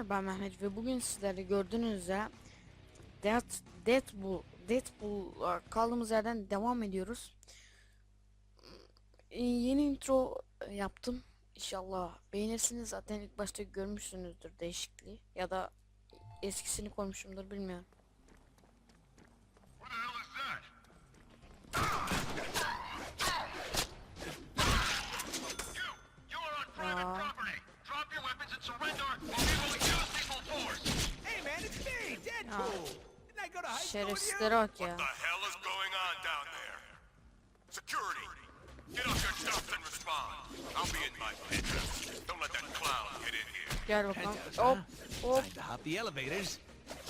arkadaşlar ben Mehmet ve bugün sizlerle gördüğünüz üzere Death, Deadpool, Deadpool kaldığımız yerden devam ediyoruz. Ee, yeni intro yaptım. İnşallah beğenirsiniz. Zaten ilk başta görmüşsünüzdür değişikliği ya da eskisini koymuşumdur bilmiyorum. What me, Deadpool. Didn't I go to high school with Şerefsizlere you? bak ya. the hell is going on down there? Security! Get off your duff and respond. I'll be in my penthouse. Don't let that clown get in here. Gel bakalım. Penthouse, Hop huh? hop. Time to hop the elevators.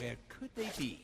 Where could they be?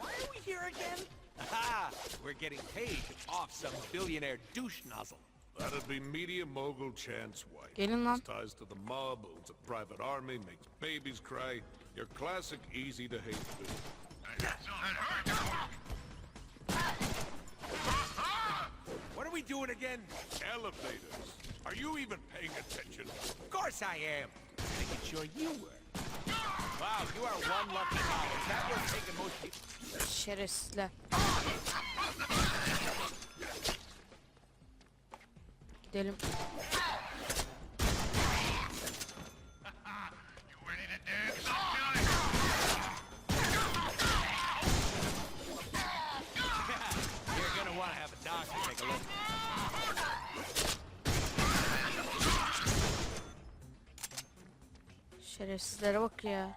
Why are we here again? Aha! We're getting paid off some billionaire douche nozzle. That'd be media mogul Chance White. Gelin lan. His ties to the mob, owns a private army, makes babies cry. Your classic easy to hate dude. That hurt! What are we doing again? Elevators. Are you even paying attention? Of course I am. Making sure you were. Wow, you are one lucky guy. Is that what's taking most people? Şerefsizler. Gidelim. Take a look. Şerefsizlere bak ya.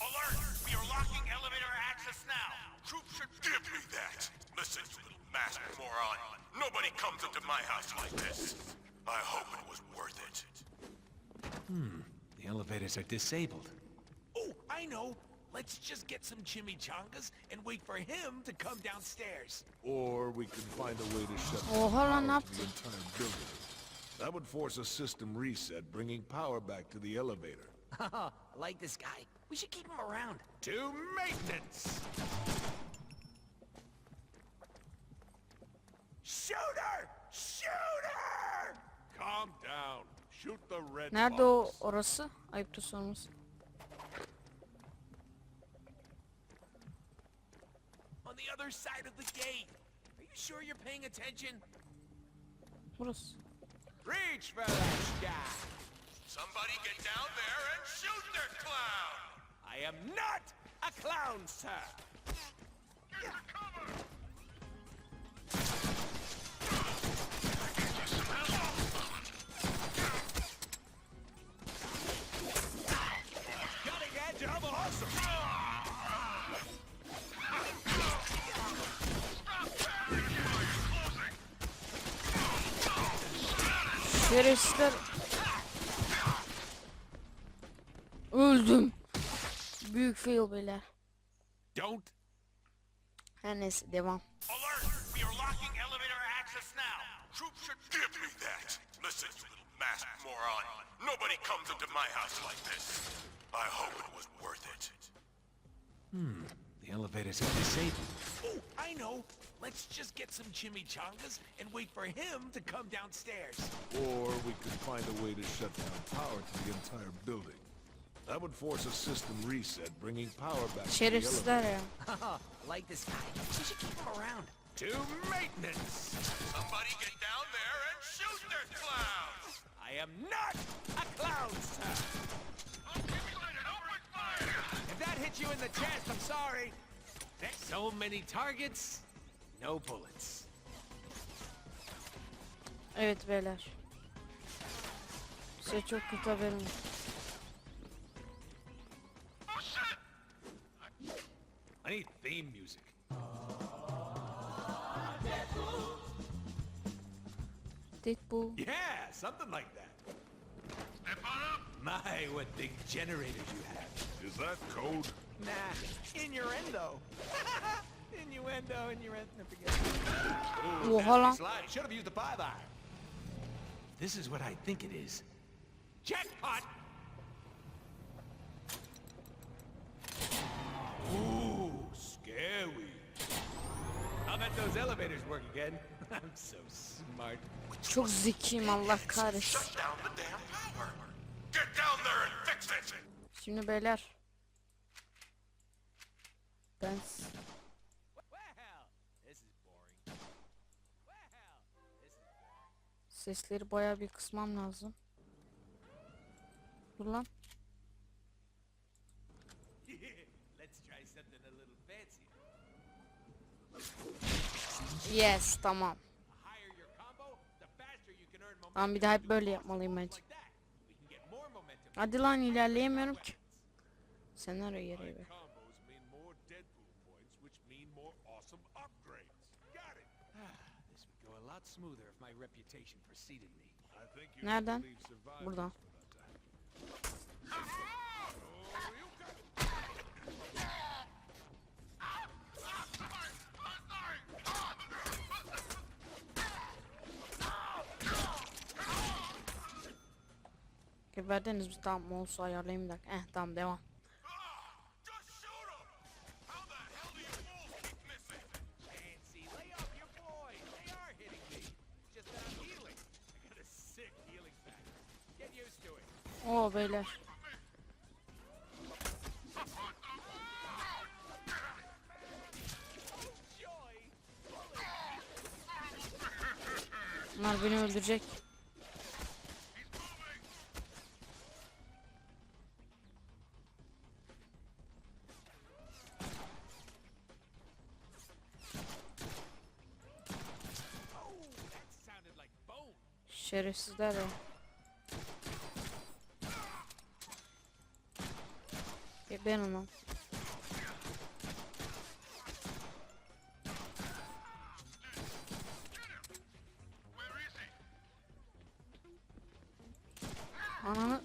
Alert! We are locking elevator access now. Troops should give me that. Listen, you little masked moron. Nobody comes into my house like this. I hope it was worth it. Hmm. The elevators are disabled. I know. Let's just get some chimichangas and wait for him to come downstairs. Or we can find a way to shut Oha lan ne power to the entire building. That would force a system reset, bringing power back to the elevator. I like this guy. We should keep him around. To maintenance! Shooter! Shooter! Calm down. Shoot the red Nerede o box. orası? Ayıptır sorması. On the other side of the gate. Are you sure you're paying attention? What else? Reach for that guy. Somebody get down there and shoot their clown! I am not a clown, sir. Get to cover! Şerefsizler. Öldüm. Büyük fail beyler. Don't Her neyse devam. Alert! We are locking elevator access now. Troops should give me that. Listen, you little masked moron. Nobody comes into my house like this. I hope it was worth it. The elevators are disabled. Oh, I know. Let's just get some chimichangas and wait for him to come downstairs. Or we could find a way to shut down power to the entire building. That would force a system reset, bringing power back to the elevator. Şerefsizler. I like this guy. We should keep him around. To maintenance. Somebody get down there and shoot their clowns! I am not a clown, sir. Open fire! If that hit you in the chest, I'm sorry. There's so many targets, no bullets. Evet beyler. Size çok kötü haberim var. Oh shit! I need theme music. Deadpool. Yeah, something like that. Step on up! My, what big generators you have. Is that code? Nah, innuendo. innuendo, innuendo, forget it. Oha lan. Slide. Should have used the five iron. This is what I think it is. Jackpot! Ooh, scary. I'll bet those elevators work again. I'm so smart. Çok zekiyim Allah kahretsin. Shut down the damn power! Şimdi beyler. Ben sesleri bayağı bir kısmam lazım. Dur lan. Yes tamam. Tamam bir daha hep böyle yapmalıyım bence. Hadi lan ilerleyemiyorum ki. Senaryo gereği be. Combos mean more Deadpool points, which mean more awesome upgrades. Got it. This would go a lot smoother if my reputation preceded me. I think you Nereden? leave survivors Buradan. for that time. Geberdiniz mi? Tamam mouse'u ayarlayayım bir dakika. Eh tamam devam. Just shoot him! How the hell do you fools keep missing? Fancy, lay off your boys. They are hitting me. It's just that I'm healing. I got a sick healing factor. Get used to it. Oo beyler. Bunlar beni öldürecek. Şerefsizler ya. E ben onu. Ananı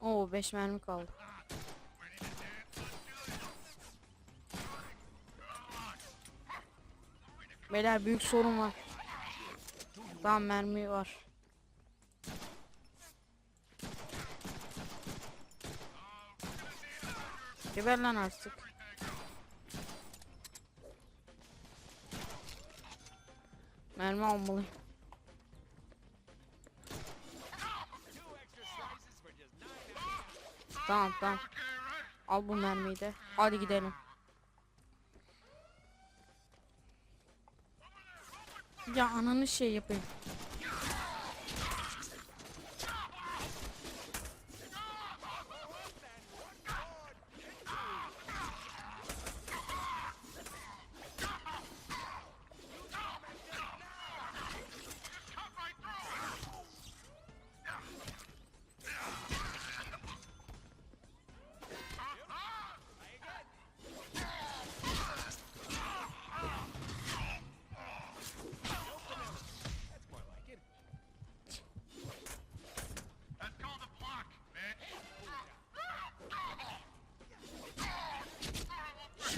Oo 5 mermi kaldı. Beyler büyük sorun var. Tamam mermi var. Geber lan artık. Mermi almalıyım. Tamam tamam. Al bu mermiyi de. Hadi gidelim. Ya ananı şey yapayım.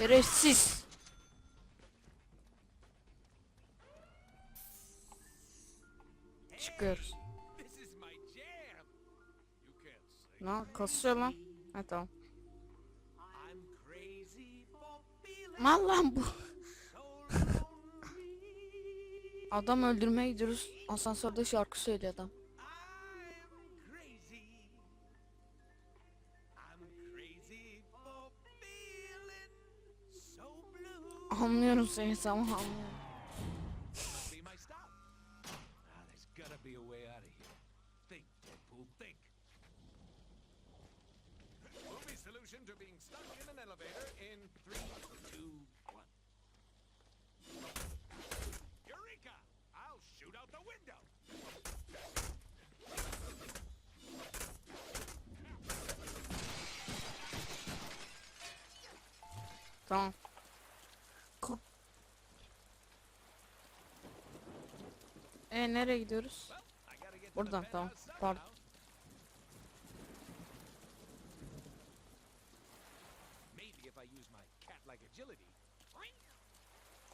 Şerefsiz. Çıkıyoruz. Ne kasıyor lan? Ha tamam. Mal lan bu. Adam öldürmeye gidiyoruz. Asansörde şarkı söylüyor adam. Think, Deadpool, think. Movie solution to being stuck in an elevator in three, two, one. Eureka! I'll shoot out the window. Tamam. E nereye gidiyoruz? Buradan tamam. Pardon.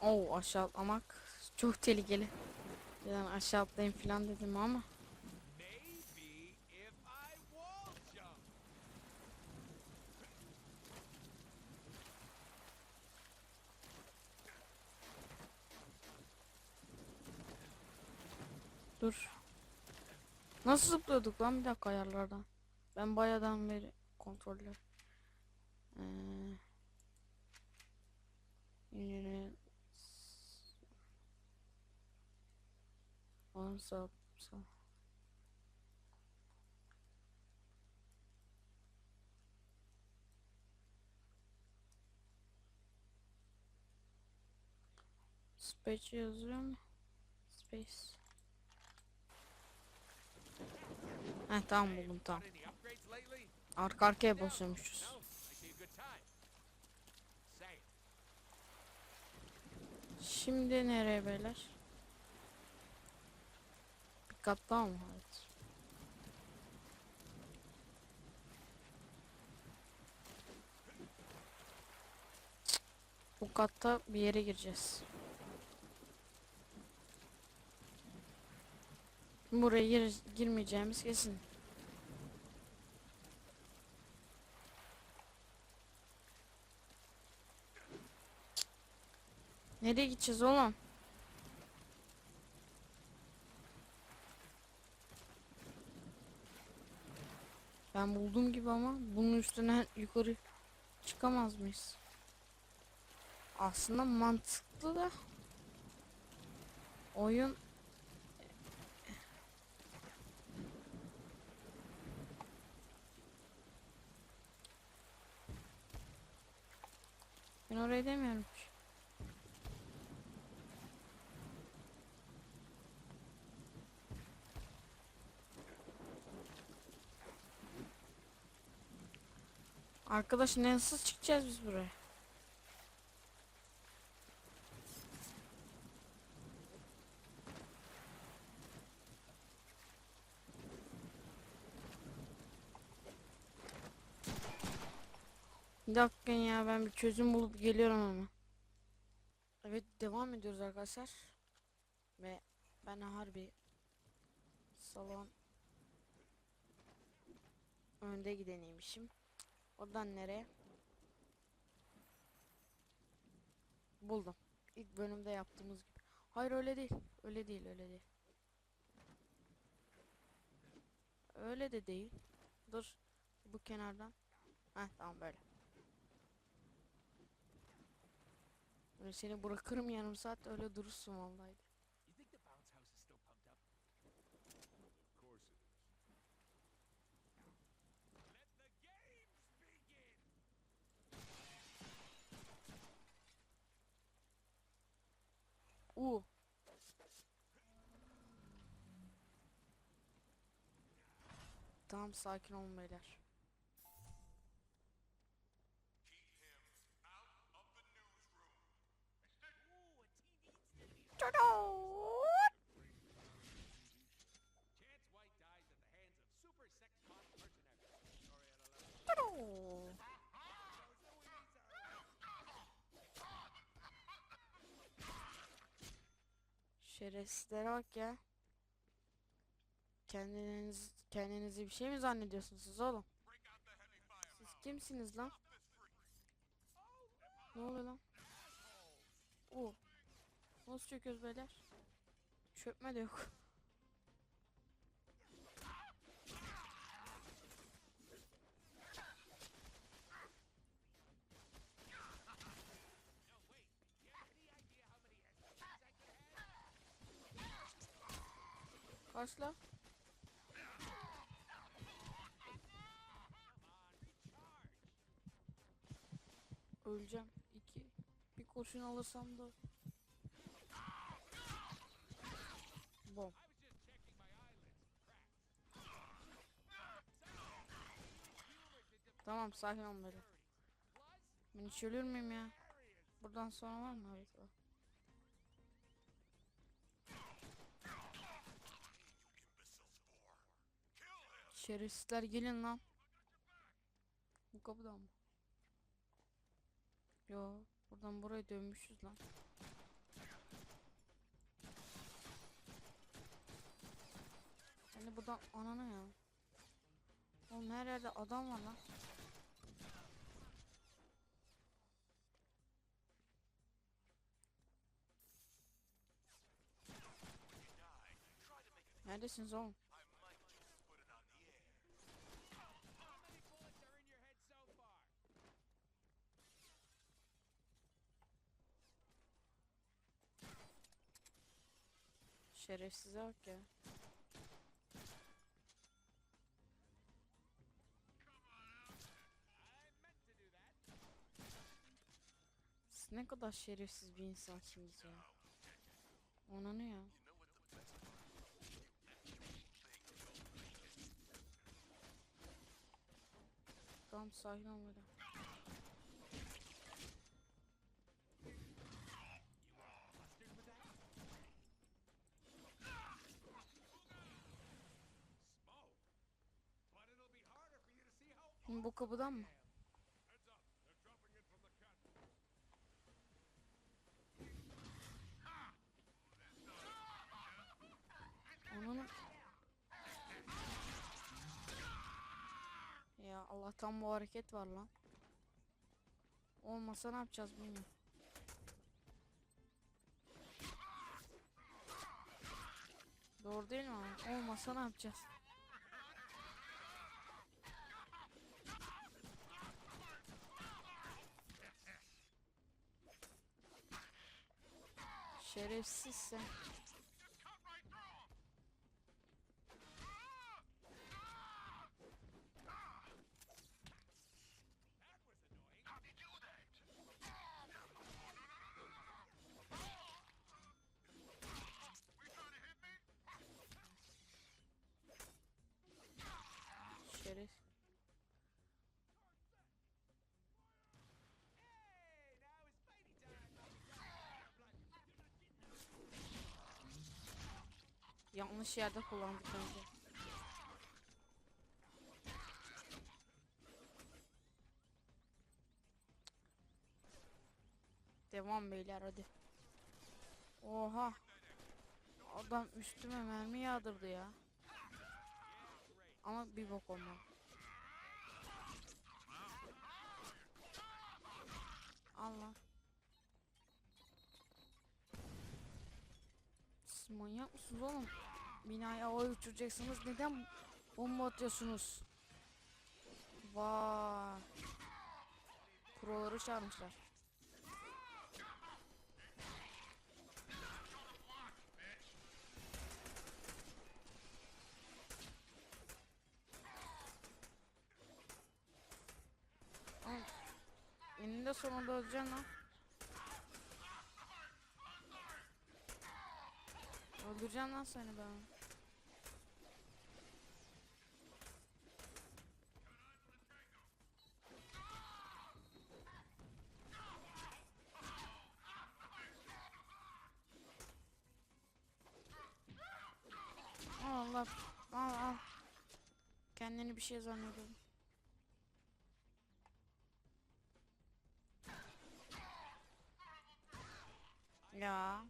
Oo aşağı atlamak çok tehlikeli. Yani aşağı atlayayım falan dedim ama. Dur. Nasıl zıplıyorduk lan bir dakika ayarlardan. Ben bayağıdan beri kontroller. Ee, yine on sağ sağ. Space yazıyor mu? Space. Heh tamam buldum tamam. Arka arkaya basıyormuşuz. Şimdi nereye beyler? Bir kat daha mı? Evet. Bu katta bir yere gireceğiz. Buraya gir girmeyeceğimiz kesin. Nereye gideceğiz oğlum? Ben buldum gibi ama bunun üstüne yukarı çıkamaz mıyız? Aslında mantıklı da oyun Ben oraya demiyorum. Arkadaş nasıl çıkacağız biz buraya? Dakika ya ben bir çözüm bulup geliyorum ama. Evet devam ediyoruz arkadaşlar. Ve ben harbi salon önde gideneymişim. Oradan nereye? Buldum. İlk bölümde yaptığımız gibi. Hayır öyle değil. Öyle değil, öyle değil. Öyle de değil. Dur. Bu kenardan. Heh tamam böyle. Böyle seni bırakırım yarım saat öyle durursun vallahi. U. Tamam sakin olun beyler. Şerefsizlere bak ya. Kendiniz kendinizi bir şey mi zannediyorsunuz oğlum? Siz kimsiniz lan? Ne oluyor lan? Oo. Nasıl çöküyoruz beyler? Çökme de yok. Kaç lan? Öleceğim. İki. Bir kurşun alırsam da. Bom. Tamam sakin ol böyle. Ben hiç ölür müyüm ya? Buradan sonra var mı? Evet var. Şerefsizler gelin lan. Bu kapıdan mı? Yo, buradan buraya dönmüşüz lan. Hani buradan ananı ya. Oğlum her yerde adam var lan. Neredesiniz oğlum? I might just put it on the air. How many bullets are in your head so far? Şerefsize bak ya. Siz ne kadar şerefsiz bir insansınız ya. Ona ne ya? Tamam sakin ol. Şimdi bu kapıdan mı? Onun... Ya Allah'tan bu hareket var lan. Olmasa ne yapacağız bilmiyorum. Doğru değil mi? Olmasa ne yapacağız? 6. Yanlış yerde kullandık bence. Devam beyler hadi. Oha. Adam üstüme mermi yağdırdı ya. Ama bir bok olmadı. Allah. Siz manyak mısınız oğlum? Binayı havaya uçuracaksınız. Neden bomba atıyorsunuz? Vay. Proları çağırmışlar. Oğlum, Eninde sonunda öleceksin lan. Öldüreceğim lan seni ben. Bir şey zannediyorum. Ya. Him.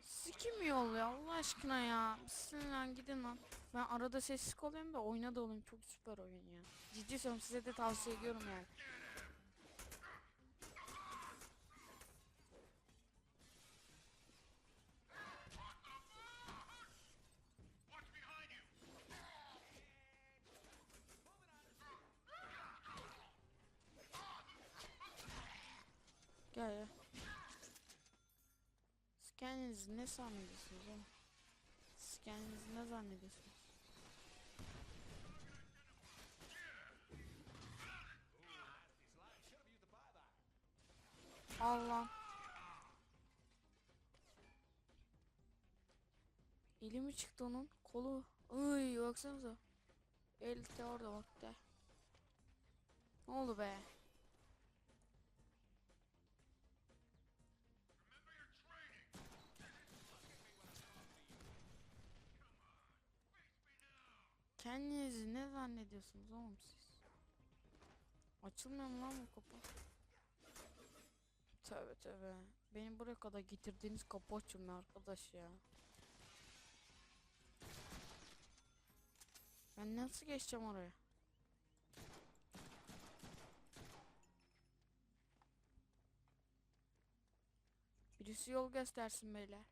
Sikim yolluyor Allah aşkına ya. Sizin lan gidin lan. Ben arada sessiz kalıyorum da oyna da olayım. Çok süper oyun ya. Ciddi söylüyorum size de tavsiye ediyorum yani. Gel ya. Siz kendinizi ne zannediyorsunuz oğlum? Siz kendinizi ne zannediyorsunuz? Allah. Eli mi çıktı onun? Kolu. Iy baksanıza. El de orada bak de. Ne oldu be? Kendinizi ne zannediyorsunuz oğlum siz? Açılmıyor mu lan bu kapı? Tövbe tövbe. Beni buraya kadar getirdiğiniz kapı açılmıyor arkadaş ya. Ben nasıl geçeceğim oraya? Birisi yol göstersin beyler.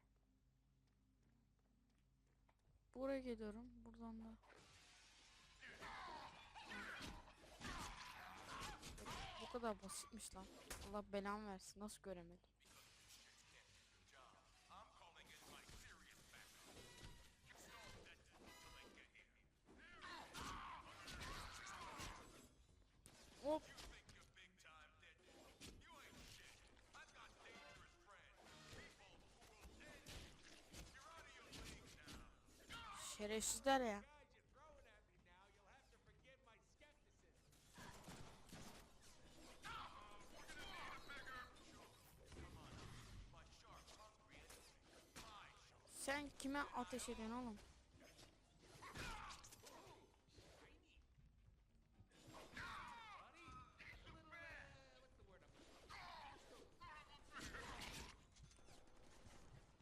Buraya geliyorum. Buradan da. Bu kadar basitmiş lan. Allah belamı versin. Nasıl göremedim? Hop. Şerefsizler ya. Sen kime ateş ediyorsun oğlum?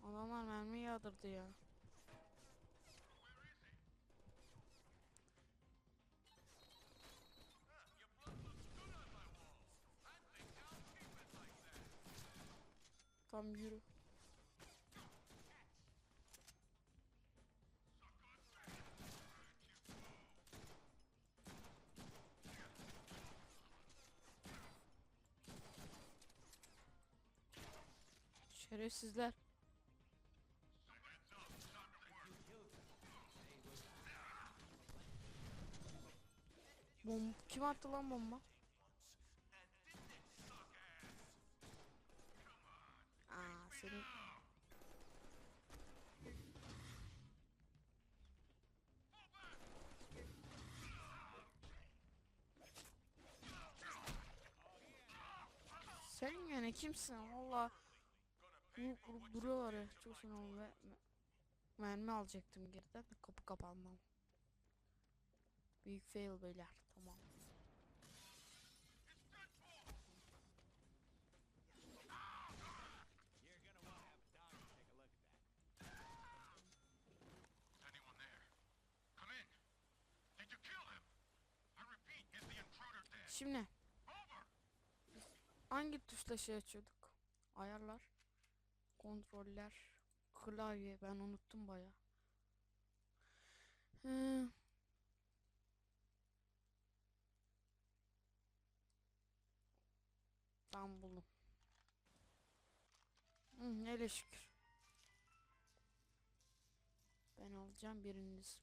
Adamlar mermi yağdırdı ya. Tam yürü. Şerefsizler. Bom kim attı lan bomba? Aa senin Sen yani kimsin? Valla Vurup vurup duruyorlar ya. Çok sinirli ve me- mermi alacaktım geriden de kapı kapanmam. Büyük fail beyler. Tamam. Şimdi hangi tuşla şey açıyorduk? Ayarlar. Kontroller. Klavye. Ben unuttum baya. Hı. Tamam buldum. Hı, hele şükür. Ben alacağım biriniz.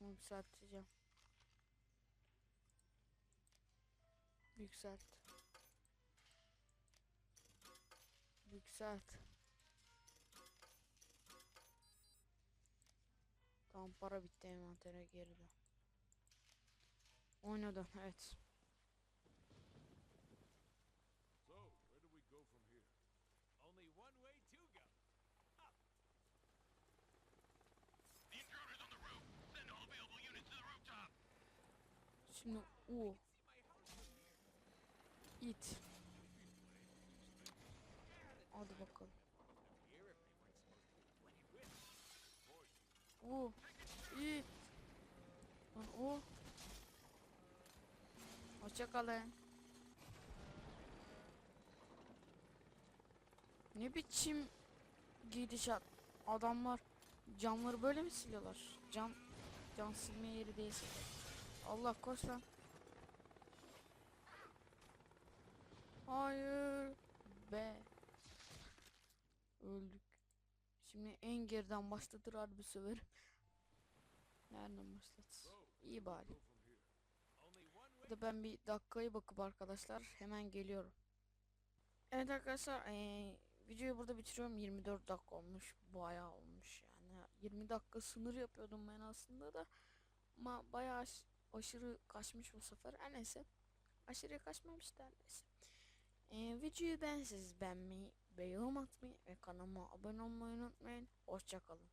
Yükselteceğim. Yükselt. Yükselt. Tamam para bitti envantere geri dön. Oynadım evet. So, where do we go from here? Only one way to go. The intruder's on the roof! Send all available units to the rooftop! Şimdi U. İt. Hadi bakalım. U. İt. Lan U. Hoşça kalın. Ne biçim gidişat. Adamlar camları böyle mi siliyorlar? Cam cam silme yeri değilse. de. Allah koş. Hayır. Be. Öldük. Şimdi en geriden başlatır harbi söverim. Nereden başlat? İyi bari. De ben bir dakikayı bakıp arkadaşlar hemen geliyorum. Evet arkadaşlar eee, videoyu burada bitiriyorum. 24 dakika olmuş. Bayağı olmuş yani. 20 dakika sınır yapıyordum ben aslında da. Ama bayağı aş- aşırı kaçmış bu sefer. Her neyse. Aşırı kaçmamış da neyse. Ee, videoyu beğenseniz beğenmeyi ve atmayı ve kanalıma abone olmayı unutmayın. Hoşçakalın.